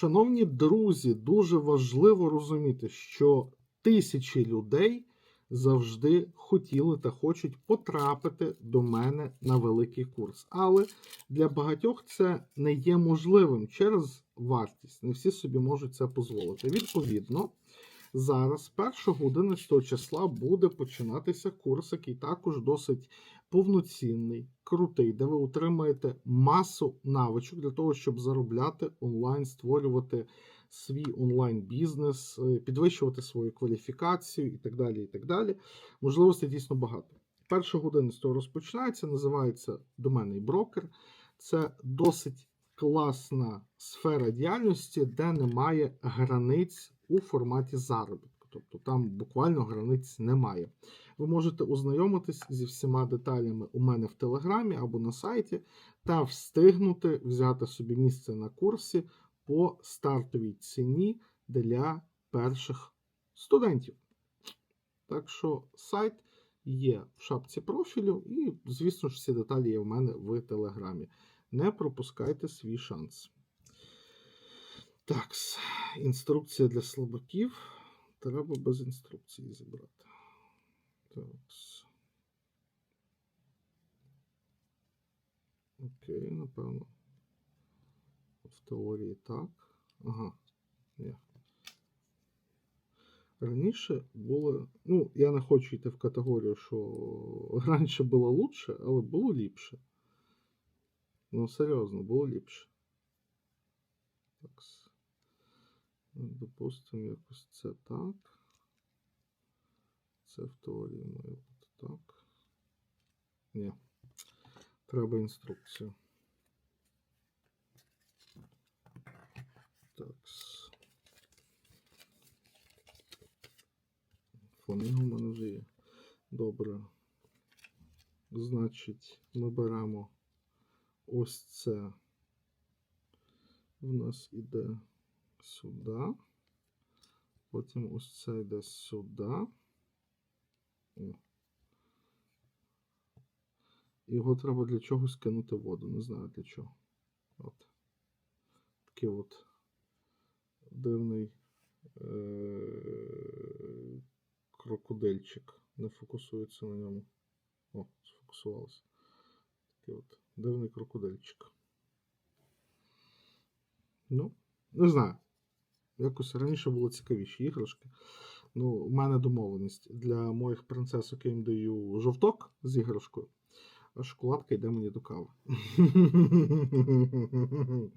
Шановні друзі, дуже важливо розуміти, що тисячі людей завжди хотіли та хочуть потрапити до мене на великий курс. Але для багатьох це не є можливим через вартість. Не всі собі можуть це дозволити. Відповідно, зараз, 1 11 числа, буде починатися курс, який також досить повноцінний, крутий, де ви отримаєте масу навичок для того, щоб заробляти онлайн, створювати свій онлайн-бізнес, е, підвищувати свою кваліфікацію і так далі. і так далі. Можливостей дійсно багато. Перша година з того розпочинається, називається доменний брокер. Це досить класна сфера діяльності, де немає границь у форматі заробітку. Тобто там буквально границь немає. Ви можете ознайомитись зі всіма деталями у мене в Телеграмі або на сайті та встигнути взяти собі місце на курсі по стартовій ціні для перших студентів. Так що сайт є в шапці профілю, і, звісно ж, всі деталі є в мене в Телеграмі. Не пропускайте свій шанс. Так, інструкція для слабаків. Треба без інструкції зібрати. Так. Окей, напевно. В теорії так. Ага. Ні. Раніше було. Ну, я не хочу йти в категорію, що раніше було лучше, але було ліпше. Ну, серйозно, було ліпше. Так. Допустимо, якось це так. Це в теорії має бути так. Ні. Треба інструкцію. Так. Фламінго в мене вже є. Добре. Значить, ми беремо ось це. В нас іде сюди. Потім ось це йде сюди. О. Його треба для чогось кинути в воду. Не знаю для чого. От. Такий от дивний е- крокодильчик. Не фокусується на ньому. О, сфокусувалося. Такий от дивний крокодильчик. Ну, не знаю. Якось раніше було цікавіші іграшки. Ну, у мене домовленість. Для моїх принцесок я їм даю жовток з іграшкою, а шоколадка йде мені до кави.